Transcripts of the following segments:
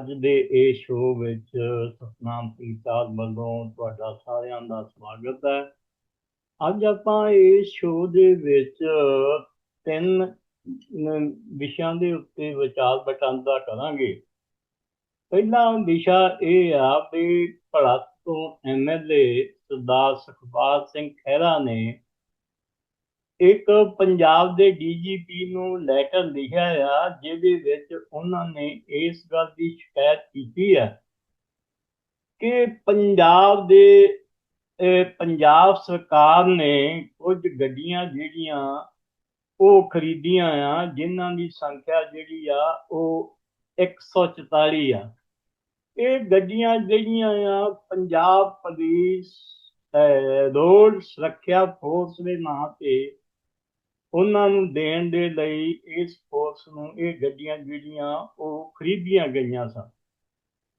ਅੱਜ ਦੇ ਇਹ ਸ਼ੋਅ ਵਿੱਚ ਸਤਨਾਮ ਪ੍ਰੀਤਾਲ ਵੱਲੋਂ ਤੁਹਾਡਾ ਸਾਰਿਆਂ ਦਾ ਸਵਾਗਤ ਹੈ। ਅੱਜ ਆਪਾਂ ਇਸ ਸ਼ੋਅ ਦੇ ਵਿੱਚ ਤਿੰਨ ਵਿਸ਼ਿਆਂ ਦੇ ਉੱਤੇ ਵਿਚਾਰ ਵਟਾਂਦਰਾ ਕਰਾਂਗੇ। ਪਹਿਲਾ ਵਿਸ਼ਾ ਇਹ ਆ ਵੀ ਭੜਕ ਤੋਂ ਐਮਐਲਏ ਸਰਦਾਰ ਸੁਖਪਾਲ ਸਿੰਘ ਖਹਿਰਾ ਨੇ ਇੱਕ ਪੰਜਾਬ ਦੇ ਡੀਜੀਪੀ ਨੂੰ ਲੈਟਰ ਲਿਖਿਆ ਆ, ਜਿਹਦੇ ਵਿੱਚ ਉਹਨਾਂ ਨੇ ਇਸ ਗੱਲ ਦੀ ਸ਼ਿਕਾਇਤ ਕੀਤੀ ਹੈ ਕਿ ਪੰਜਾਬ ਦੇ ਪੰਜਾਬ ਸਰਕਾਰ ਨੇ ਕੁਝ ਗੱਡੀਆਂ ਜਿਹੜੀਆਂ ਉਹ ਖਰੀਦੀਆਂ ਆ, ਜਿਨ੍ਹਾਂ ਦੀ ਸੰਖਿਆ ਜਿਹੜੀ ਆ ਉਹ 144 ਆ। ਇਹ ਗੱਡੀਆਂ ਜਿਹੜੀਆਂ ਆ, ਪੰਜਾਬ ਪੁਲਿਸ ਰੋਡ ਸੁਰੱਖਿਆ ਫੋਰਸ ਦੇ ਨਾਂ ਤੇ ਉਹਨਾਂ ਨੂੰ ਦੇਣ ਦੇ ਲਈ ਇਸ ਫੋਰਸ ਨੂੰ, ਇਹ ਗੱਡੀਆਂ ਜਿਹੜੀਆਂ, ਉਹ ਖਰੀਦੀਆਂ ਗਈਆਂ ਸਨ।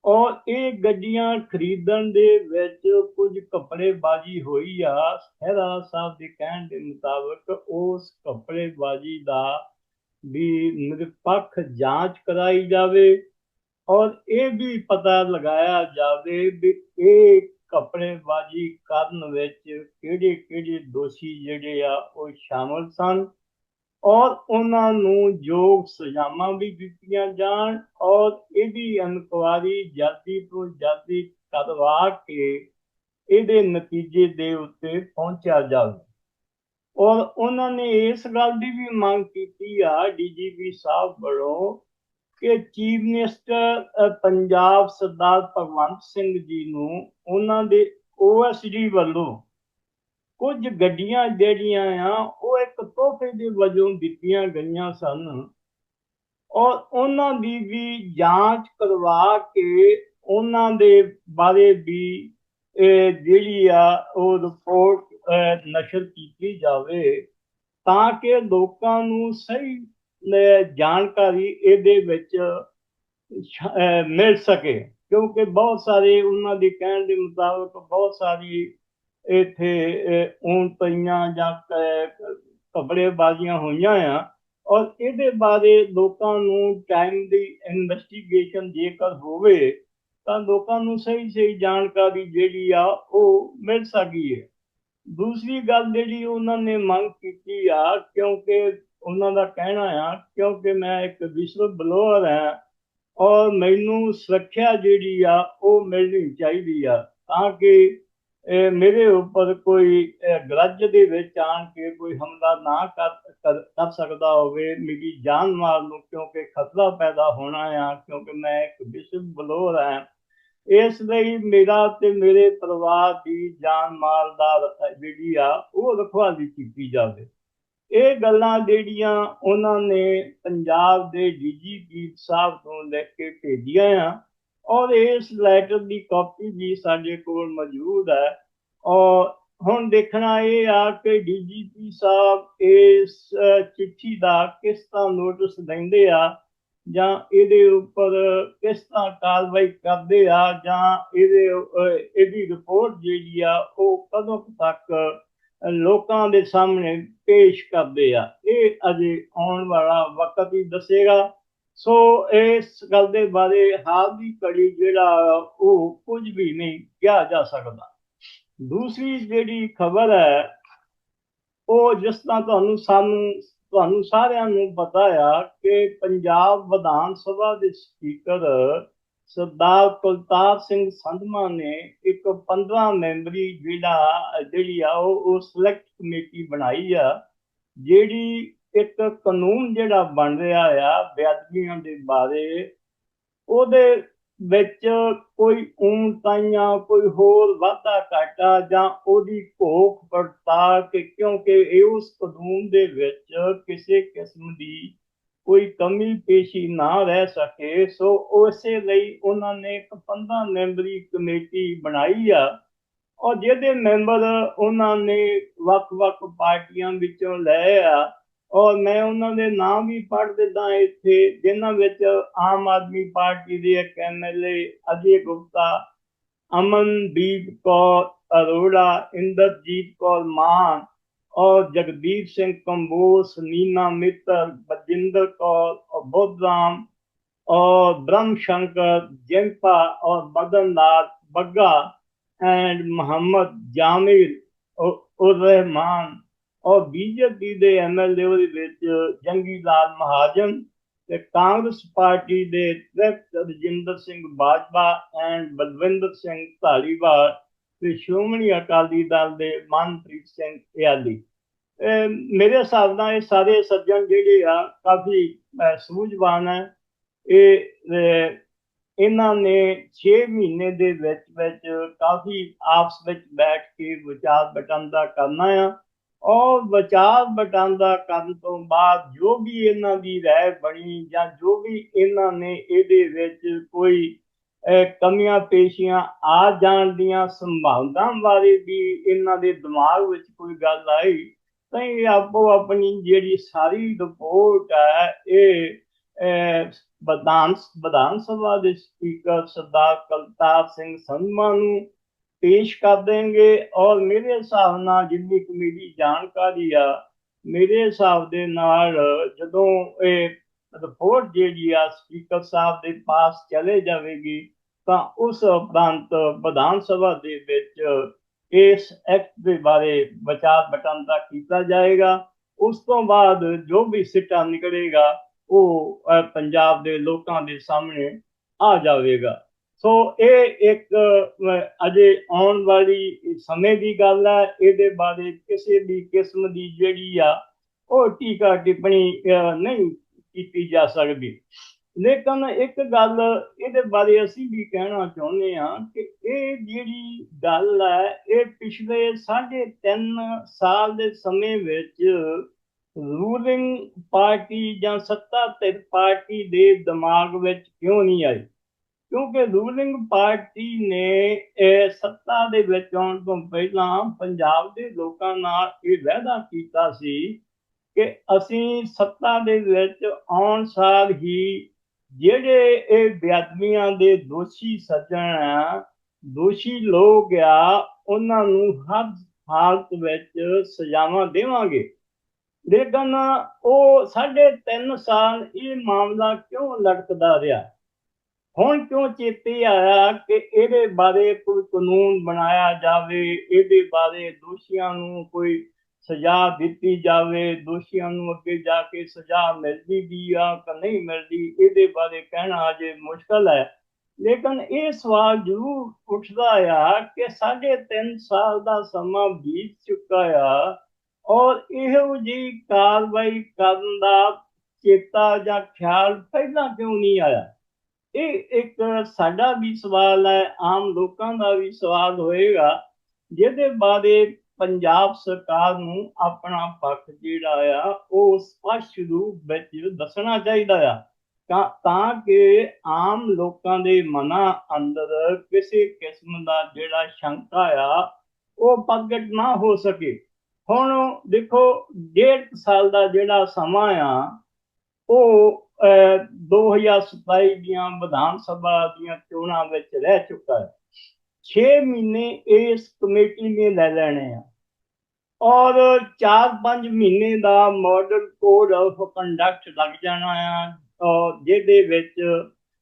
ਔਰ ਇਹ ਗੱਡੀਆਂ ਖਰੀਦਣ ਦੇ ਵਿੱਚ ਕੁਝ ਕੱਪੜੇਬਾਜ਼ੀ ਹੋਈ ਆ। ਸਹਿਰਾ ਸਾਹਿਬ ਦੇ ਕਹਿਣ ਦੇ ਮੁਤਾਬਕ ਉਸ ਕੱਪੜੇਬਾਜ਼ੀ ਦਾ ਵੀ ਨਿਰਪੱਖ ਜਾਂਚ ਕਰਾਈ ਜਾਵੇ ਔਰ ਇਹ ਵੀ ਪਤਾ ਲਗਾਇਆ ਜਾਵੇ ਵੀ ਇਹ ਕੱਪੜੇਬਾਜ਼ੀ ਕਰਨ ਵਿੱਚ ਕਿਹੜੇ ਕਿਹੜੇ ਦੋਸ਼ੀ ਜਿਹੜੇ ਆ ਉਹ ਸ਼ਾਮਲ ਸਨ? ਔਰ ਉਹਨਾਂ ਨੂੰ ਯੋਗ ਸਜ਼ਾਵਾਂ ਵੀ ਦਿੱਤੀਆਂ ਜਾਣ ਔਰ ਇਹਦੀ ਇਨਕੁਆਰੀ ਜਲਦੀ ਤੋਂ ਜਲਦੀ ਕਰਵਾ ਕੇ ਇਹਦੇ ਨਤੀਜੇ ਦੇ ਉੱਤੇ ਪਹੁੰਚਿਆ ਜਾਵੇ। ਔਰ ਉਹਨਾਂ ਨੇ ਇਸ ਗੱਲ ਦੀ ਵੀ ਮੰਗ ਕੀਤੀ ਆ, ਡੀਜੀਪੀ ਸਾਹਿਬ ਵੱਲੋਂ ਕਿ ਚੀਫ ਮਿਨਿਸਟਰ ਪੰਜਾਬ ਸਰਦਾਰ ਭਗਵੰਤ ਸਿੰਘ ਜੀ ਨੂੰ ਉਹਨਾਂ ਦੇ ਓਐਸਡੀ ਵੱਲੋਂ ਕੁਝ ਗੱਡੀਆਂ ਜਿਹੜੀਆਂ ਆ, ਉਹ ਇੱਕ ਤੋਹਫੇ ਦੇ ਵਜੋਂ ਦਿੱਤੀਆਂ ਗਈਆਂ ਸਨ। ਔਰ ਉਹਨਾਂ ਦੀ ਵੀ ਜਾਂਚ ਕਰਵਾ ਕੇ ਉਹਨਾਂ ਦੇ ਬਾਰੇ ਵੀ ਜਿਹੜੀ ਆ, ਉਹ ਰਿਪੋਰਟ ਨਸ਼ਰ ਕੀਤੀ ਜਾਵੇ ਤਾਂ ਕਿ ਲੋਕਾਂ ਨੂੰ ਸਹੀ ਜਾਣਕਾਰੀ ਇਹਦੇ ਵਿੱਚ ਮਿਲ ਸਕੇ। ਕਿਉਂਕਿ ਬਹੁਤ ਸਾਰੇ ਉਹਨਾਂ ਦੇ ਕਹਿਣ ਦੇ ਮੁਤਾਬਕ ਬਹੁਤ ਸਾਰੀ ਇੱਥੇ ਊਂ ਪਈਆਂ ਜਾਂ ਕਪੜੇਬਾਜ਼ੀਆਂ ਹੋਈਆਂ ਆ। ਔਰ ਇਹਦੇ ਬਾਰੇ ਲੋਕਾਂ ਨੂੰ ਟਾਈਮ ਦੀ ਇਨਵੈਸਟੀਗੇਸ਼ਨ ਜੇਕਰ ਹੋਵੇ, ਤਾਂ ਲੋਕਾਂ ਨੂੰ ਸਹੀ ਸਹੀ ਜਾਣਕਾਰੀ ਜਿਹੜੀ ਆ, ਉਹ ਮਿਲ ਸਕਦੀ ਹੈ। ਦੂਸਰੀ ਗੱਲ ਜਿਹੜੀ ਉਹਨਾਂ ਨੇ ਮੰਗ ਕੀਤੀ ਆ, ਕਿਉਂਕਿ ਉਹਨਾਂ ਦਾ ਕਹਿਣਾ ਆ ਕਿਉਂਕਿ ਮੈਂ ਇੱਕ ਵਿਸ਼ਵ ਬਲੋਅਰ ਹਾਂ ਔਰ ਮੈਨੂੰ ਸੁਰੱਖਿਆ ਜਿਹੜੀ ਆ ਉਹ ਮਿਲਣੀ ਚਾਹੀਦੀ ਆ ਤਾਂ ਕਿ ਮੇਰੇ ਉੱਪਰ ਕੋਈ ਅਹ, ਗਰਜ ਦੇ ਵਿੱਚ ਆਣ ਕੇ ਕੋਈ ਹਮਲਾ ਨਾ ਕਰ ਕਰ- ਕਰ ਸਕਦਾ ਹੋਵੇ ਮੇਰੀ ਜਾਨ ਮਾਲ ਨੂੰ ਕਿਉਂਕਿ ਖਤਰਾ ਪੈਦਾ ਹੋਣਾ ਆ ਕਿਉਂਕਿ ਮੈਂ ਇੱਕ ਵਿਸ਼ਵ ਬਲੋਰ ਹਾਂ। ਇਸ ਲਈ ਮੇਰਾ ਤੇ ਮੇਰੇ ਪਰਿਵਾਰ ਦੀ ਜਾਨ ਮਾਲ ਦਾ ਜਿਹੜੀ ਆ ਉਹ ਰਖਵਾਲੀ ਕੀਤੀ ਜਾਵੇ। ਇਹ ਗੱਲਾਂ ਜਿਹੜੀਆਂ ਉਹਨਾਂ ਨੇ ਪੰਜਾਬ ਦੇ ਡੀਜੀਪੀ ਸਾਹਿਬ ਤੋਂ ਲੈ ਕੇ ਭੇਜੀਆਂ ਆ, ਔਰ ਇਸ ਲੈਟਰ ਦੀ ਕਾਪੀ ਵੀ ਸਾਡੇ ਕੋਲ ਮੌਜੂਦ ਹੈ। ਔਰ ਹੁਣ ਦੇਖਣਾ ਇਹ ਆ ਕਿ ਡੀਜੀਪੀ ਸਾਹਿਬ ਇਸ ਚਿੱਠੀ ਦਾ ਕਿਸ ਤਰ੍ਹਾਂ ਨੋਟਿਸ ਦਿੰਦੇ ਆ, ਜਾਂ ਇਹਦੇ ਉੱਪਰ ਕਿਸ ਤਰ੍ਹਾਂ ਕਾਰਵਾਈ ਕਰਦੇ ਆ, ਜਾਂ ਇਹਦੇ ਇਹਦੀ ਰਿਪੋਰਟ ਜਿਹੜੀ ਆ ਉਹ ਕਦੋਂ ਤੱਕ ਲੋਕਾਂ ਦੇ ਸਾਹਮਣੇ ਪੇਸ਼ ਕਰਦੇ ਆ। ਇਹ ਅਜੇ ਆਉਣ ਵਾਲਾ ਵਕਤ ਹੀ ਦੱਸੇਗਾ। ਸੋ ਇਸ ਗੱਲ ਦੇ ਬਾਰੇ ਹਾਲ ਦੀ ਘੜੀ ਜਿਹੜਾ ਉਹ ਕੁਝ ਵੀ ਨਹੀਂ ਕਿਹਾ ਜਾ ਸਕਦਾ। ਦੂਸਰੀ ਜਿਹੜੀ ਖਬਰ ਹੈ, ਉਹ ਜਿਸ ਤਰ੍ਹਾਂ ਤੁਹਾਨੂੰ ਸਾਨੂੰ, ਤੁਹਾਨੂੰ ਸਾਰਿਆਂ ਨੂੰ ਪਤਾ ਆ ਕਿ ਪੰਜਾਬ ਵਿਧਾਨ ਸਭਾ ਦੇ ਸਪੀਕਰ ਸਰਦਾਰ ਕੁਲਤਾਰ ਸਿੰਘ ਸੰਧਮਾ ਨੇ ਇੱਕ 15 ਮੈਂਬਰੀ ਜਿਹੜਾ, ਜਿਹੜੀ ਆ, ਉਹ ਉਹ ਸਿਲੈਕਟ ਕਮੇਟੀ ਬਣਾਈ ਆ, ਜਿਹੜੀ ਇੱਕ ਕਾਨੂੰਨ ਜਿਹੜਾ ਬਣ ਰਿਹਾ ਆ ਬੇਅਦਬੀਆਂ ਦੇ ਬਾਰੇ, ਉਹਦੇ ਵਿੱਚ ਕੋਈ ਊਂਤਾਈਆਂ ਕੋਈ ਹੋਰ ਵਾਧਾ ਘਾਟਾ ਜਾਂ ਉਹਦੀ ਭੋਖ ਪੜਤਾਲ ਕਿ ਕਿਉਂਕਿ ਇਹ ਉਸ ਕਾਨੂੰਨ ਦੇ ਵਿੱਚ ਕਿਸੇ ਕਿਸਮ ਦੀ ਕੋਈ ਕਮੀ ਪੇਸ਼ੀ ਨਾ ਰਹਿ ਸਕੇ, ਸੋ ਉਸੇ ਲਈ ਉਹਨਾਂ ਨੇ ਇੱਕ 15 ਮੈਂਬਰੀ ਕਮੇਟੀ ਬਣਾਈ ਆ। ਔਰ ਜਿਹਦੇ ਮੈਂਬਰ ਉਹਨਾਂ ਨੇ ਵੱਖ-ਵੱਖ ਪਾਰਟੀਆਂ ਵਿੱਚੋਂ ਲਏ ਆ। ਔਰ ਮੈਂ ਉਹਨਾਂ ਦੇ ਨਾਮ ਵੀ ਪੜ੍ਹ ਦਿੰਦਾ ਇੱਥੇ, ਜਿਨ੍ਹਾਂ ਵਿੱਚ ਆਮ ਆਦਮੀ ਪਾਰਟੀ ਦੇ ਇੱਕ ਐਮਐਲਏ ਅਜੇ ਗੁਪਤਾ, ਅਮਨਦੀਪ ਕੌਰ ਅਰੋੜਾ, ਇੰਦਰਜੀਤ ਕੌਰ ਮਾਨ ਔਰ ਜਗਦੀਪ ਸਿੰਘ ਕੰਬੋਸ, ਨੀਨਾ ਮਿੱਤਲ, ਬਜਿੰਦਰ ਕੌਰ, ਔਰ ਬੋਧਰਾਮ ਔਰ ਬ੍ਰਹਮ ਸ਼ੰਕਰ ਜੈਂਪਾ ਔਰ ਬਦਨਨਾਥ, ਬੱਗਾ, ਐਂਡ ਮੁਹੰਮਦ ਜਾਮਿਲ ਔਰ ਰਹਿਮਾਨ ਔਰ ਬੀਜੇਪੀ ਦੇ ਐਮਐਲਏ ਦੇ ਵਿੱਚ ਜੰਗੀ ਲਾਲ ਮਹਾਜਨ ਤੇ ਕਾਂਗਰਸ ਪਾਰਟੀ ਦੇ ਤ੍ਰਿਪਤ ਰਜਿੰਦਰ ਸਿੰਘ ਬਾਜਵਾ ਐਂਡ ਬਲਵਿੰਦਰ ਸਿੰਘ ਧਾਲੀਵਾਲ। ਤੇ ਸ਼੍ਰੋਮਣੀ ਅਕਾਲੀ ਦਲ ਦੇ ਮਨਪ੍ਰੀਤ ਸਿੰਘ ਇਆਲੀ। ਮੇਰੇ ਹਿਸਾਬ ਨਾਲ ਇਹ ਸਾਰੇ ਸੱਜਣ ਜਿਹੜੇ ਆ, ਕਾਫੀ ਸੂਝਵਾਨ ਹੈ ਇਹ ਇਹਨਾਂ ਨੇ 6 ਮਹੀਨੇ ਦੇ ਵਿੱਚ ਵਿੱਚ ਕਾਫੀ ਆਪਸ ਵਿੱਚ ਬੈਠ ਕੇ ਵਿਚਾਰ ਵਟਾਂਦਰਾ ਕਰਨਾ ਆ। ਔਰ ਵਿਚਾਰ ਵਟਾਂਦਰਾ ਕਰਨ ਤੋਂ ਬਾਅਦ ਜੋ ਵੀ ਇਹਨਾਂ ਦੀ ਰਾਏ ਬਣੀ ਜਾਂ ਜੋ ਵੀ ਇਹਨਾਂ ਨੇ ਇਹਦੇ ਵਿੱਚ ਕੋਈ ਕਮੀਆਂ ਪੇਸ਼ੀਆਂ ਆ ਜਾਣ ਦੀਆਂ ਸੰਭਾਵਨਾਵਾਂ ਬਾਰੇ ਵੀ ਇਹਨਾਂ ਦੇ ਦਿਮਾਗ ਵਿੱਚ ਕੋਈ ਗੱਲ ਆਈ, ਤਾਂ ਇਹ ਆਪੋ ਆਪਣੀ ਜਿਹੜੀ ਸਾਰੀ ਰਿਪੋਰਟ ਹੈ ਇਹ ਵਿਧਾਨ ਵਿਧਾਨ ਸਭਾ ਦੇ ਸਪੀਕਰ ਸਰਦਾਰ ਕਲਤਾਰ ਸਿੰਘ ਸੰਧਮਾ ਨੂੰ ਪੇਸ਼ ਕਰ ਦੇਣਗੇ ਔਰ ਮੇਰੇ ਹਿਸਾਬ ਨਾਲ ਜਿੰਨੀ ਕਮੇਟੀ ਜਾਣਕਾਰੀ ਆ, ਮੇਰੇ ਹਿਸਾਬ ਦੇ ਨਾਲ ਜਦੋਂ ਇਹ ਰਿਪੋਰਟ ਜਿਹੜੀ ਆ ਸਪੀਕਰ ਸਾਹਿਬ ਦੇ ਪਾਸ ਚਲੇ ਜਾਵੇਗੀ, ਤਾਂ ਉਸ ਉਪਰੰਤ ਵਿਧਾਨ ਸਭਾ ਦੇ ਵਿੱਚ ਇਸ ਐਕਟ ਦੇ ਬਾਰੇ ਵਿਚਾਰ ਵਟਾਂਦਰਾ ਕੀਤਾ ਜਾਏਗਾ। ਉਸ ਤੋਂ ਬਾਅਦ ਜੋ ਵੀ ਸਿੱਟਾ ਨਿਕਲੇਗਾ, ਉਹ ਪੰਜਾਬ ਦੇ ਲੋਕਾਂ ਦੇ ਸਾਹਮਣੇ ਆ ਜਾਵੇਗਾ। ਸੋ ਇਹ ਇੱਕ ਅਜੇ ਆਉਣ ਵਾਲੀ ਸਮੇਂ ਦੀ ਗੱਲ ਹੈ। ਇਹਦੇ ਬਾਰੇ ਕਿਸੇ ਵੀ ਕਿਸਮ ਦੀ ਜਿਹੜੀ ਆ ਉਹ ਟੀਕਾ ਟਿੱਪਣੀ ਨਹੀਂ ਕੀਤੀ ਜਾ ਸਕਦੀ। ਲੇਕਿਨ ਇੱਕ ਗੱਲ ਇਹਦੇ ਬਾਰੇ ਅਸੀਂ ਵੀ ਕਹਿਣਾ ਚਾਹੁੰਦੇ ਹਾਂ ਕਿ ਇਹ ਜਿਹੜੀ ਗੱਲ ਹੈ, ਇਹ ਪਿਛਲੇ 3.5 ਸਾਲ ਦੇ ਸਮੇਂ ਵਿੱਚ ਰੂਲਿੰਗ ਪਾਰਟੀ ਜਾਂ ਸੱਤਾ ਧਿਰ ਪਾਰਟੀ ਦੇ ਦਿਮਾਗ ਵਿੱਚ ਕਿਉਂ ਨਹੀਂ ਆਈ? ਕਿਉਂਕਿ ਰੂਲਿੰਗ ਪਾਰਟੀ ਨੇ ਇਹ ਸੱਤਾ ਦੇ ਵਿੱਚ ਆਉਣ ਤੋਂ ਪਹਿਲਾਂ ਪੰਜਾਬ ਦੇ ਲੋਕਾਂ ਨਾਲ ਇਹ ਵਾਅਦਾ ਕੀਤਾ ਸੀ ਕਿ ਅਸੀਂ ਸੱਤਾ ਦੇ ਵਿੱਚ ਆਉਣ ਸਾਲ ਹੀ ਜਿਹੜੇ ਇਹ ਬੇਅਦਬੀਆਂ ਦੇ ਦੋਸ਼ੀ ਸੱਜਣ ਆ, ਦੋਸ਼ੀ ਲੋਕ ਆ, ਉਹਨਾਂ ਨੂੰ ਹਰ ਹਾਲਤ ਵਿੱਚ ਸਜ਼ਾਵਾਂ ਦੇਵਾਂਗੇ। ਲੇਕਿਨ ਉਹ ਸਾਢੇ 3 ਸਾਲ ਇਹ ਮਾਮਲਾ ਕਿਉਂ ਲਟਕਦਾ ਰਿਹਾ? ਹੁਣ ਕਿਉਂ ਚੇਤੇ ਆਇਆ ਕਿ ਇਹਦੇ ਬਾਰੇ ਕੋਈ ਕਾਨੂੰਨ ਬਣਾਇਆ ਜਾਵੇ, ਇਹਦੇ ਬਾਰੇ ਦੋਸ਼ੀਆਂ ਨੂੰ ਕੋਈ ਸਜ਼ਾ ਦਿੱਤੀ ਜਾਵੇ, ਦੋਸ਼ੀਆਂ ਨੂੰ ਅੱਗੇ ਜਾ ਕੇ ਸਜ਼ਾ ਮਿਲਦੀ ਵੀ ਆ ਕਿ ਨਹੀਂ ਮਿਲਦੀ, ਇਹਦੇ ਬਾਰੇ ਕਹਿਣਾ ਅਜੇ ਮੁਸ਼ਕਲ ਹੈ। ਲੇਕਿਨ ਇਹ ਸਵਾਲ ਜ਼ਰੂਰ ਉੱਠਦਾ ਆ ਕਿ ਸਾਢੇ 3 ਸਾਲ ਦਾ ਸਮਾਂ ਬੀਤ ਚੁੱਕਾ ਆ ਔਰ ਇਹੋ ਜੀ ਕਾਰਵਾਈ ਕਰਨ ਦਾ ਚੇਤਾ ਜਾਂ ਖਿਆਲ ਪਹਿਲਾਂ ਕਿਉਂ ਨਹੀਂ ਆਇਆ? ਇਹ ਇੱਕ ਸਾਡਾ ਵੀ ਸਵਾਲ ਹੈ, ਆਮ ਲੋਕਾਂ ਦਾ ਵੀ ਸਵਾਲ ਹੋਏਗਾ, ਜਿਹਦੇ ਬਾਰੇ ਪੰਜਾਬ ਸਰਕਾਰ ਨੂੰ ਆਪਣਾ ਪੱਖ ਜਿਹੜਾ ਆ, ਉਹ ਸਪਸ਼ਟ ਰੂਪ ਵਿੱਚ ਦੱਸਣਾ ਚਾਹੀਦਾ ਆ। ਤਾਂ ਕਿ ਆਮ ਲੋਕਾਂ ਦੇ ਮਨਾਂ ਅੰਦਰ ਕਿਸੇ ਕਿਸਮ ਦਾ ਜਿਹੜਾ ਸ਼ੰਕਾ ਆ, ਉਹ ਪ੍ਰਗਟ ਨਾ ਹੋ ਸਕੇ। ਹੁਣ ਦੇਖੋ, ਡੇਢ ਸਾਲ ਦਾ ਜਿਹੜਾ ਸਮਾਂ ਆ, ਉਹ 2027 ਦੀਆਂ ਵਿਧਾਨ ਸਭਾ ਦੀਆਂ ਚੋਣਾਂ ਵਿੱਚ ਰਹਿ ਚੁੱਕਾ ਹੈ। 6 ਮਹੀਨੇ ਇਸ ਕਮੇਟੀ ਨੇ ਲੈ ਲੈਣੇ ਆ। ਔਰ 4-5 ਮਹੀਨੇ ਦਾ ਮਾਡਲ ਕੋਡ ਆਫ ਕੰਡਕਟ ਲੱਗ ਜਾਣਾ ਆ। ਔਰ ਜਿਹਦੇ ਵਿੱਚ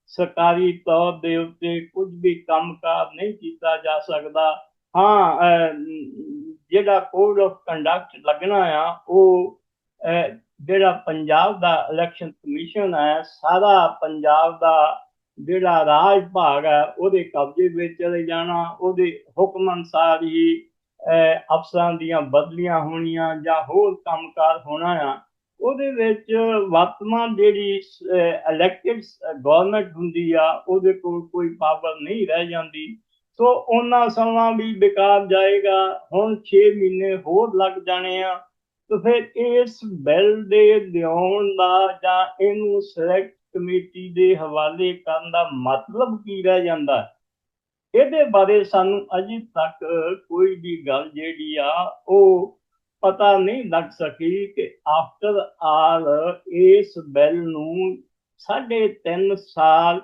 ਸਰਕਾਰੀ ਤੌਰ ਦੇ ਉੱਤੇ ਕੁਝ ਵੀ ਕੰਮਕਾਰ ਨਹੀਂ ਕੀਤਾ ਜਾ ਸਕਦਾ, ਹਾਂ ਜਿਹੜਾ ਕੋਡ ਆਫ ਕੰਡਕਟ ਲੱਗਣਾ ਆ, ਉਹ ਜਿਹੜਾ ਪੰਜਾਬ ਦਾ ਇਲੈਕਸ਼ਨ ਕਮਿਸ਼ਨ ਹੈ ਸਾਰਾ ਪੰਜਾਬ ਦਾ ਜਿਹੜਾ ਰਾਜ ਭਾਗ ਹੈ, ਉਹਦੇ ਕਬਜ਼ੇ ਵਿੱਚ ਚਲੇ ਜਾਣਾ, ਉਹਦੇ ਹੁਕਮ ਅਨਸਾਰ ਹੀ ਅਫਸਰਾਂ ਦੀਆਂ ਬਦਲੀਆਂ ਹੋਣੀਆਂ ਜਾਂ ਹੋਰ ਕੰਮਕਾਰ ਹੋਣਾ ਆ, ਉਹਦੇ ਵਿੱਚ ਵਰਤਮਾਨ ਜਿਹੜੀ ਇਲੈਕਟਿਡ ਗਵਰਨਮੈਂਟ ਹੁੰਦੀ ਆ, ਉਹਦੇ ਕੋਲ ਕੋਈ ਪਾਵਰ ਨਹੀਂ ਰਹਿ ਜਾਂਦੀ। ਸੋ ਉਹਨਾਂ ਸਮਾਂ ਵੀ ਬੇਕਾਰ ਜਾਏਗਾ, ਹੁਣ 6 ਮਹੀਨੇ ਹੋਰ ਲੱਗ ਜਾਣੇ ਆ, ਤਾਂ ਫਿਰ ਇਸ ਬਿੱਲ ਦੇ ਲਿਆਉਣ ਦਾ ਜਾਂ ਇਹਨੂੰ ਸਿਲੈਕਟ ਕਮੇਟੀ ਦੇ ਹਵਾਲੇ ਕਰਨ ਦਾ ਮਤਲਬ ਕੀ ਰਹਿ ਜਾਂਦਾ? ਇਹਦੇ ਬਾਰੇ ਸਾਨੂੰ ਅਜੇ ਤੱਕ ਕੋਈ ਵੀ ਗੱਲ ਜਿਹੜੀ ਆ, ਉਹ ਪਤਾ ਨਹੀਂ ਲੱਗ ਸਕੀ ਕਿ ਆਫਟਰ ਆਲ ਇਸ ਬਿੱਲ ਨੂੰ ਸਾਢੇ 3 ਸਾਲ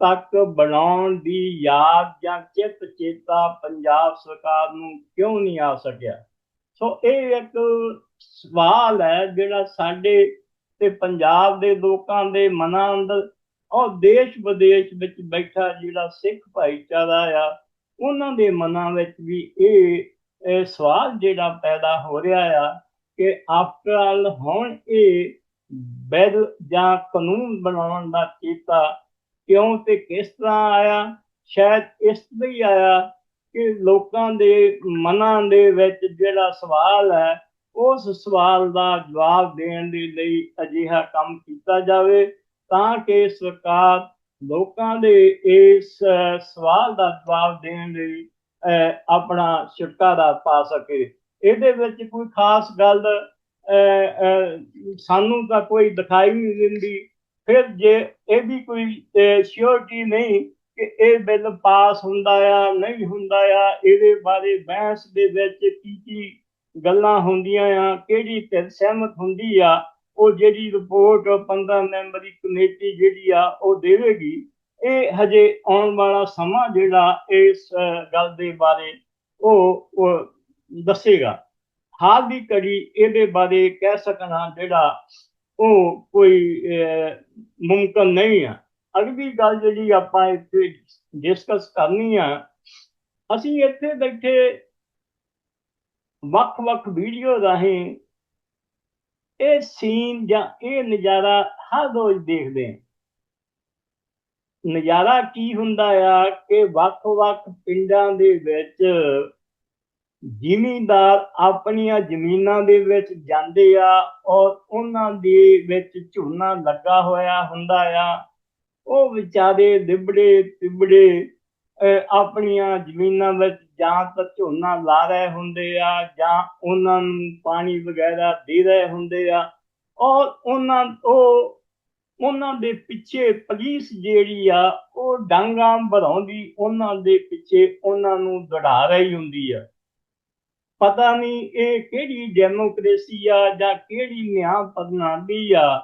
ਤੱਕ ਬਣਾਉਣ ਦੀ ਯਾਦ ਜਾਂ ਚਿੱਤ ਚੇਤਾ ਪੰਜਾਬ ਸਰਕਾਰ ਨੂੰ ਕਿਉਂ ਨਹੀਂ ਆ ਸਕਿਆ? ਸੋ ਇਹ ਇੱਕ ਸਵਾਲ ਹੈ ਜਿਹੜਾ ਸਾਡੇ ਤੇ ਪੰਜਾਬ ਦੇ ਲੋਕਾਂ ਦੇ ਮਨਾਂ ਅੰਦਰ ਔਰ ਦੇਸ਼ ਵਿਦੇਸ਼ ਵਿੱਚ ਬੈਠਾ ਜਿਹੜਾ ਸਿੱਖ ਭਾਈਚਾਰਾ ਆ, ਉਹਨਾਂ ਦੇ ਮਨਾਂ ਵਿੱਚ ਵੀ ਇਹ ਸਵਾਲ ਜਿਹੜਾ ਪੈਦਾ ਹੋ ਰਿਹਾ ਆ ਕਿ ਆਫਟਰ ਆਲ ਹੁਣ ਇਹ ਬਿੱਲ ਜਾਂ ਕਾਨੂੰਨ ਬਣਾਉਣ ਦਾ ਕੀਤਾ ਕਿਉਂ ਤੇ ਕਿਸ ਤਰ੍ਹਾਂ ਆਇਆ? ਸ਼ਾਇਦ ਇਸ ਲਈ ਆਇਆ ਕਿ ਲੋਕਾਂ ਦੇ ਮਨਾਂ ਦੇ ਵਿੱਚ ਜਿਹੜਾ ਸਵਾਲ ਹੈ ਉਸ ਸਵਾਲ ਦਾ ਜਵਾਬ ਦੇਣ ਦੇ ਲਈ ਅਜਿਹਾ ਕੰਮ ਕੀਤਾ ਜਾਵੇ ਤਾਂ ਕਿ ਸਰਕਾਰ ਲੋਕਾਂ ਦੇ ਇਸ ਸਵਾਲ ਦਾ ਜਵਾਬ ਦੇਣ ਲਈ ਆਪਣਾ ਛੁਟਕਾਰਾ ਪਾ ਸਕੇ। ਇਹਦੇ ਵਿੱਚ ਕੋਈ ਖਾਸ ਗੱਲ ਸਾਨੂੰ ਤਾਂ ਕੋਈ ਦਿਖਾਈ ਨਹੀਂ ਦਿੰਦੀ। ਫਿਰ ਜੇ ਇਹਦੀ ਕੋਈ ਸ਼ਿਓਰਟੀ ਨਹੀਂ ਕਿ ਇਹ ਬਿੱਲ ਪਾਸ ਹੁੰਦਾ ਆ, ਨਹੀਂ ਹੁੰਦਾ ਆ, ਇਹਦੇ ਬਾਰੇ ਬਹਿਸ ਦੇ ਵਿੱਚ ਕੀ ਕੀ ਗੱਲਾਂ ਹੁੰਦੀਆਂ ਆ, ਕਿਹੜੀ ਧਿਰ ਸਹਿਮਤ ਹੁੰਦੀ ਆ, ਉਹ ਜਿਹੜੀ ਰਿਪੋਰਟ 15 ਮੈਂਬਰੀ ਕਮੇਟੀ ਜਿਹੜੀ ਆ, ਉਹ ਦੇਵੇਗੀ। ਇਹ ਹਜੇ ਆਉਣ ਵਾਲਾ ਸਮਾਂ ਜਿਹੜਾ ਇਸ ਗੱਲ ਦੇ ਬਾਰੇ ਉਹ ਦੱਸੇਗਾ। ਹਾਲ ਦੀ ਕੜੀ ਇਹਦੇ ਬਾਰੇ ਕਹਿ ਸਕਣਾ ਜਿਹੜਾ ਉਹ ਕੋਈ ਮੁਮਕਨ ਨਹੀਂ ਆ। ਅਗਲੀ ਗੱਲ ਜਿਹੜੀ ਆਪਾਂ ਇੱਥੇ ਡਿਸਕਸ ਕਰਨੀ ਆ, ਅਸੀਂ ਇੱਥੇ ਬੈਠੇ ਵੱਖ-ਵੱਖ ਵੀਡੀਓ ਰਾਹੀਂ ਇਹ ਸੀਨ ਜਾਂ ਇਹ ਨਜ਼ਾਰਾ ਹਰ ਰੋਜ਼ ਦੇਖਦੇ ਹਾਂ। ਨਜ਼ਾਰਾ ਕੀ ਹੁੰਦਾ ਆ ਕਿ ਵੱਖ-ਵੱਖ ਪਿੰਡਾਂ ਦੇ ਵਿੱਚ ਜ਼ਿਮੀਂਦਾਰ ਆਪਣੀਆਂ ਜ਼ਮੀਨਾਂ ਦੇ ਵਿੱਚ ਜਾਂਦੇ ਆ ਔਰ ਉਹਨਾਂ ਦੇ ਵਿੱਚ ਝੋਨਾ ਲੱਗਾ ਹੋਇਆ ਹੁੰਦਾ ਆ। ਉਹ ਵਿਚਾਰੇ ਦਿਬੜੇ ਤਿਬੜੇ ਆਪਣੀਆਂ ਜ਼ਮੀਨਾਂ ਵਿੱਚ ਜਾਂ ਤਾਂ ਝੋਨਾ ਲਾ ਰਹੇ ਹੁੰਦੇ ਆ, ਜਾਂ ਉਹਨਾਂ ਨੂੰ ਪਾਣੀ ਵਗੈਰਾ ਦੇ ਰਹੇ ਹੁੰਦੇ ਆ, ਔਰ ਉਹਨਾਂ, ਉਹ ਉਹਨਾਂ ਦੇ ਪਿੱਛੇ ਪੁਲਿਸ ਜਿਹੜੀ ਆ, ਉਹ ਡਾਂਗਾਂ ਭਰਾਉਂਦੀ ਉਹਨਾਂ ਦੇ ਪਿੱਛੇ ਉਹਨਾਂ ਨੂੰ ਦੜਾ ਰਹੀ ਹੁੰਦੀ ਆ। ਪਤਾ ਨਹੀਂ ਇਹ ਕਿਹੜੀ ਡੈਮੋਕ੍ਰੇਸੀ ਆ ਜਾਂ ਕਿਹੜੀ ਨਿਆਂ ਪ੍ਰਣਾਲੀ ਆ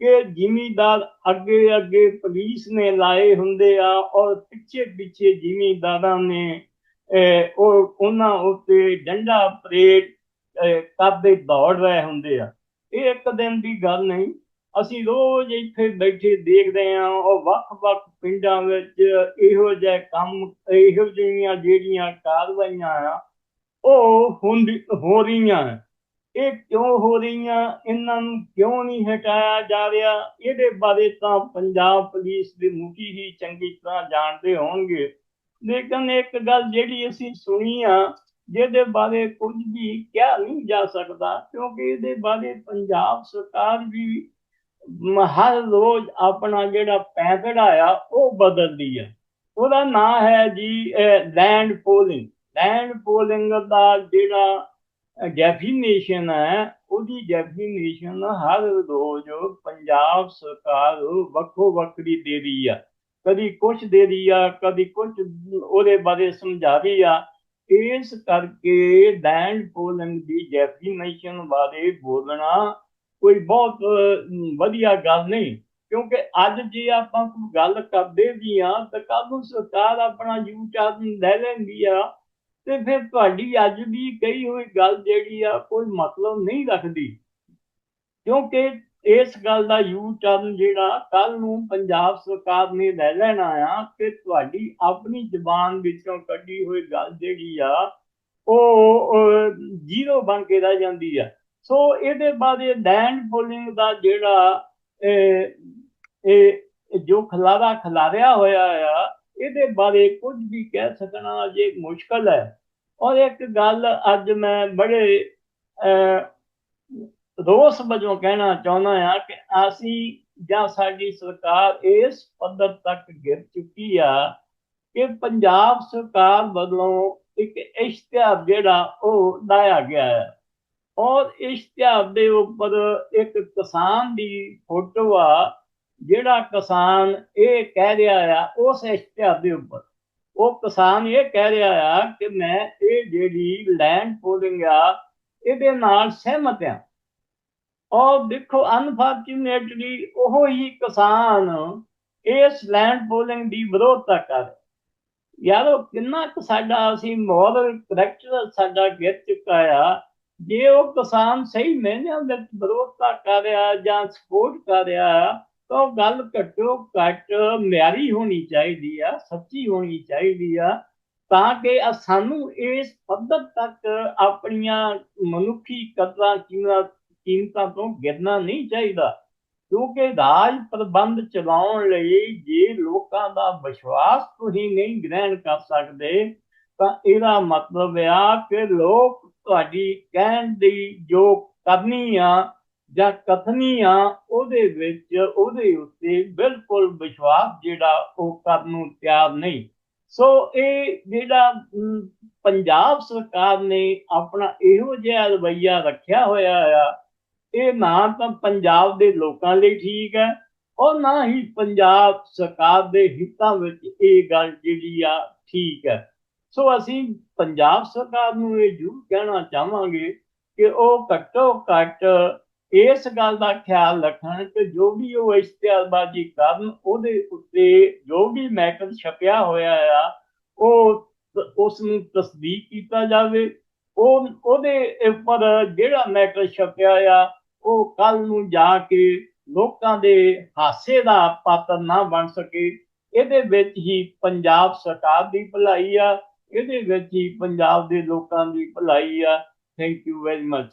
ਕਿ ਜ਼ਿਮੀਦਾਰ ਅੱਗੇ ਅੱਗੇ ਪੁਲਿਸ ਨੇ ਲਾਏ ਹੁੰਦੇ ਆ, ਔਰ ਪਿੱਛੇ ਪਿੱਛੇ ਜ਼ਿਮੀਦਾਰਾਂ ਨੇ ਉਹ ਉਹਨਾਂ ਉੱਤੇ ਡੰਡਾ ਪਰੇਡ ਕਰਦੇ ਦੌੜ ਰਹੇ ਹੁੰਦੇ ਆ। ਇਹ ਇੱਕ ਦਿਨ ਦੀ ਗੱਲ ਨਹੀਂ। ਅਸੀਂ ਰੋਜ਼ ਇੱਥੇ ਬੈਠੇ ਦੇਖਦੇ ਆ ਉਹ ਵੱਖ-ਵੱਖ ਪਿੰਡਾਂ ਵਿੱਚ ਇਹੋ ਜਿਹੇ ਕੰਮ, ਇਹੋ ਜਿਹੀਆਂ ਜਿਹੜੀਆਂ ਕਾਰਵਾਈਆਂ ਆ, ਉਹ ਹੁੰਦੀ, ਹੋ ਰਹੀਆਂ ਇਹ ਕਿਉਂ ਹੋ ਰਹੀਆਂ? ਇਹਨਾਂ ਨੂੰ ਕਿਉਂ ਨਹੀਂ ਹਟਾਇਆ ਜਾ ਰਿਹਾ? ਇਹਦੇ ਬਾਰੇ ਤਾਂ ਪੰਜਾਬ ਪੁਲਿਸ ਦੇ ਮੁਖੀ ਹੀ ਚੰਗੀ ਤਰ੍ਹਾਂ ਜਾਣਦੇ ਹੋਣਗੇ। ਲੇਕਿਨ ਇੱਕ ਗੱਲ ਜਿਹੜੀ ਅਸੀਂ ਸੁਣੀ ਆ, ਜਿਹਦੇ ਬਾਰੇ ਕੁਝ ਵੀ ਕਿਹਾ ਨਹੀਂ ਜਾ ਸਕਦਾ, ਕਿਉਂਕਿ ਇਹਦੇ ਬਾਰੇ ਪੰਜਾਬ ਸਰਕਾਰ ਵੀ ਹਰ ਰੋਜ਼ ਆਪਣਾ ਜਿਹੜਾ ਪੈਕਟ ਆਇਆ ਉਹ ਬਦਲਦੀ ਆ। ਉਹਦਾ ਨਾਂ ਹੈ ਜੀ ਲੈਂਡ ਪੋਲਿੰਗ ਲੈਂਡ ਪੋਲਿੰਗ ਦਾ ਜਿਹੜਾ ਡੈਫੀਨੇਸ਼ਨ ਹੈ, ਉਹਦੀ ਡੈਫੀਨੇਸ਼ਨ ਹਰ ਰੋਜ਼ ਪੰਜਾਬ ਸਰਕਾਰ ਵੱਖੋ ਵੱਖਰੀ ਦੇ ਰਹੀ ਆ। ਕਦੀ ਕੁਝ ਦੇ ਰਹੀ ਆ, ਕਦੀ ਕੁਝ ਉਹਦੇ ਬਾਰੇ ਸਮਝਾ ਰਹੀ ਇਸ ਕਰਕੇ ਲੈਂਡ ਪੋਲਿੰਗ ਦੀ ਡੈਫੀਨੇਸ਼ਨ ਬਾਰੇ ਬੋਲਣਾ ਕੋਈ ਬਹੁਤ ਵਧੀਆ ਗੱਲ ਨਹੀਂ। ਕਿਉਂਕਿ ਅੱਜ ਜੇ ਆਪਾਂ ਕੋਈ ਗੱਲ ਕਰਦੇ ਵੀ ਆ ਤਾਂ ਕੱਲ ਨੂੰ ਸਰਕਾਰ ਆਪਣਾ ਯੂ ਚਾਰਜ ਲੈ ਲੈਂਦੀ ਆ। ਤੇ ਫਿਰ ਤੁਹਾਡੀ ਅੱਜ ਵੀ ਕਹੀ ਹੋਈ ਗੱਲ ਜਿਹੜੀ ਆ, ਕੋਈ ਮਤਲਬ ਨਹੀਂ ਰੱਖਦੀ। ਕਿਉਂਕਿ ਇਸ ਗੱਲ ਦਾ ਯੂ ਟਰਨ ਜਿਹੜਾ ਕੱਲ ਨੂੰ ਪੰਜਾਬ ਸਰਕਾਰ ਨੇ ਲੈ ਲੈਣਾ ਆ ਕਿ ਤੁਹਾਡੀ ਆਪਣੀ ਜ਼ੁਬਾਨ ਵਿੱਚੋਂ ਕੱਢੀ ਹੋਈ ਗੱਲ ਜਿਹੜੀ ਆ, ਉਹ ਜ਼ੀਰੋ ਬਣ ਕੇ ਰਹਿ ਜਾਂਦੀ ਆ। ਸੋ ਇਹਦੇ ਬਾਅਦ ਇਹ ਲੈਂਡ ਪੋਲਿੰਗ ਦਾ ਜਿਹੜਾ, ਇਹ ਜੋ ਖਲਾਰਾ ਖਲਾਰਿਆ ਹੋਇਆ ਆ, ਇਹਦੇ ਬਾਰੇ ਕੁਝ ਵੀ ਕਹਿ ਸਕਣਾ ਅਜੇ ਮੁਸ਼ਕਲ ਹੈ। ਔਰ ਇੱਕ ਗੱਲ ਅੱਜ ਮੈਂ ਬੜੇ ਰੋਸ ਵਜੋਂ ਕਹਿਣਾ ਚਾਹੁੰਦਾ ਆ ਕਿ ਅਸੀਂ ਜਾਂ ਸਾਡੀ ਸਰਕਾਰ ਇਸ ਪੱਧਰ ਤੱਕ ਗਿਰ ਚੁੱਕੀ ਆ ਕਿ ਪੰਜਾਬ ਸਰਕਾਰ ਵੱਲੋਂ ਇੱਕ ਇਸ਼ਤਿਹਾਰ ਜਿਹੜਾ ਉਹ ਲਾਇਆ ਗਿਆ ਹੈ। ਔਰ ਇਸ਼ਤਿਹਾਰ ਦੇ ਉੱਪਰ ਇੱਕ ਕਿਸਾਨ ਦੀ ਫੋਟੋ ਆ, ਜਿਹੜਾ ਕਿਸਾਨ ਇਹ ਕਹਿ ਰਿਹਾ ਆ ਉਸ ਇਸ਼ਤਿਹਾਰ ਦੇ ਉੱਪਰ। ਉਹ ਕਿਸਾਨ ਇਹ ਕਹਿ ਰਿਹਾ ਆ ਕਿ ਮੈਂ ਇਹ ਜਿਹੜੀ ਲੈਂਡ ਪੋਲਿੰਗ ਆ, ਇਹਦੇ ਨਾਲ ਸਹਿਮਤ ਆ। ਔਰ ਦੇਖੋ ਅਨਫੋਰਚੂਨੇਟਲੀ ਉਹ ਹੀ ਕਿਸਾਨ ਇਸ ਲੈਂਡ ਪੋਲਿੰਗ ਦੀ ਵਿਰੋਧਤਾ ਕਰ। ਯਾਰੋ, ਕਿੰਨਾ ਕੁ ਸਾਡਾ ਅਸੀਂ ਮੋਰਲ ਕਰੈਕਟਰ ਸਾਡਾ ਗਿਰ ਚੁੱਕਾ ਆ, ਜੇ ਉਹ ਕਿਸਾਨ ਸਹੀ ਮੈਨਿਆਂ ਵਿੱਚ ਵਿਰੋਧਤਾ ਕਰ ਰਿਹਾ ਜਾਂ ਸਪੋਰਟ ਕਰ ਰਿਹਾ, ਤਾਂ ਗੱਲ ਘੱਟੋ ਘੱਟ ਮਿਆਰੀ ਹੋਣੀ ਚਾਹੀਦੀ ਆ, ਸੱਚੀ ਹੋਣੀ ਚਾਹੀਦੀ ਆ, ਤਾਂ ਕਿ ਸਾਨੂੰ ਇਸ ਪੱਧਰ ਤੱਕ ਆਪਣੀਆਂ ਮਨੁੱਖੀ ਕਦਰਾਂ ਕੀਮਤਾਂ ਕੀਮਤਾਂ ਤੋਂ ਗਿਰਨਾ ਨਹੀਂ ਚਾਹੀਦਾ, ਕਿਉਂਕਿ ਰਾਜ ਪ੍ਰਬੰਧ ਚਲਾਉਣ ਲਈ ਜੇ ਲੋਕਾਂ ਦਾ ਵਿਸ਼ਵਾਸ ਤੁਸੀਂ ਨਹੀਂ ਗ੍ਰਹਿਣ ਕਰ ਸਕਦੇ, ਤਾਂ ਇਹਦਾ ਮਤਲਬ ਆ ਕਿ ਲੋਕ ਤੁਹਾਡੀ ਕਹਿਣ ਦੀ ਜੋ ਕਰਨੀ ਆ ਜਾਂ ਕਥਨੀ ਆ ਉਹਦੇ ਵਿੱਚ ਉਹਦੇ ਉੱਤੇ ਬਿਲਕੁਲ ਵਿਸ਼ਵਾਸ ਜਿਹੜਾ ਉਹ ਕਰਨ ਨੂੰ ਤਿਆਰ ਨਹੀਂ। ਸੋ ਇਹ ਜਿਹੜਾ ਪੰਜਾਬ ਸਰਕਾਰ ਨੇ ਆਪਣਾ ਇਹੋ ਜਿਹਾ ਰਵੱਈਆ ਰੱਖਿਆ ਹੋਇਆ ਆ ਇਹ ਨਾ ਤਾਂ ਪੰਜਾਬ ਦੇ ਲੋਕਾਂ ਲਈ ਠੀਕ ਹੈ, ਔਰ ਨਾ ਹੀ ਪੰਜਾਬ ਸਰਕਾਰ ਦੇ ਹਿੱਤਾਂ ਵਿੱਚ ਇਹ ਗੱਲ ਜਿਹੜੀ ਆ ਠੀਕ ਹੈ। ਸੋ ਅਸੀਂ ਪੰਜਾਬ ਸਰਕਾਰ ਨੂੰ ਇਹ ਜ਼ਰੂਰ ਕਹਿਣਾ ਚਾਹਾਂਗੇ ਕਿ ਉਹ ਘੱਟੋ ਘੱਟ ਇਸ ਗੱਲ ਦਾ ਖਿਆਲ ਰੱਖਣ ਕਿ ਜੋ ਵੀ ਉਹ ਇਸ਼ਤਿਹਾਰਬਾਜ਼ੀ ਕਰਨ, ਉਹਦੇ ਉੱਤੇ ਜੋ ਵੀ ਮੈਟਰ ਛਪਿਆ ਹੋਇਆ ਆ, ਉਹ ਉਸ ਨੂੰ ਤਸਦੀਕ ਕੀਤਾ ਜਾਵੇ। ਉਹ, ਉਹਦੇ ਉੱਪਰ ਜਿਹੜਾ ਮੈਟਰ ਛਪਿਆ ਆ ਉਹ ਕੱਲ ਨੂੰ ਜਾ ਕੇ ਲੋਕਾਂ ਦੇ ਹਾਸੇ ਦਾ ਪਾਤਰ ਨਾ ਬਣ ਸਕੇ। ਇਹਦੇ ਵਿੱਚ ਹੀ ਪੰਜਾਬ ਸਰਕਾਰ ਦੀ ਭਲਾਈ ਆ, ਇਹਦੇ ਵਿੱਚ ਹੀ ਪੰਜਾਬ ਦੇ ਲੋਕਾਂ ਦੀ ਭਲਾਈ ਆ। Thank you very much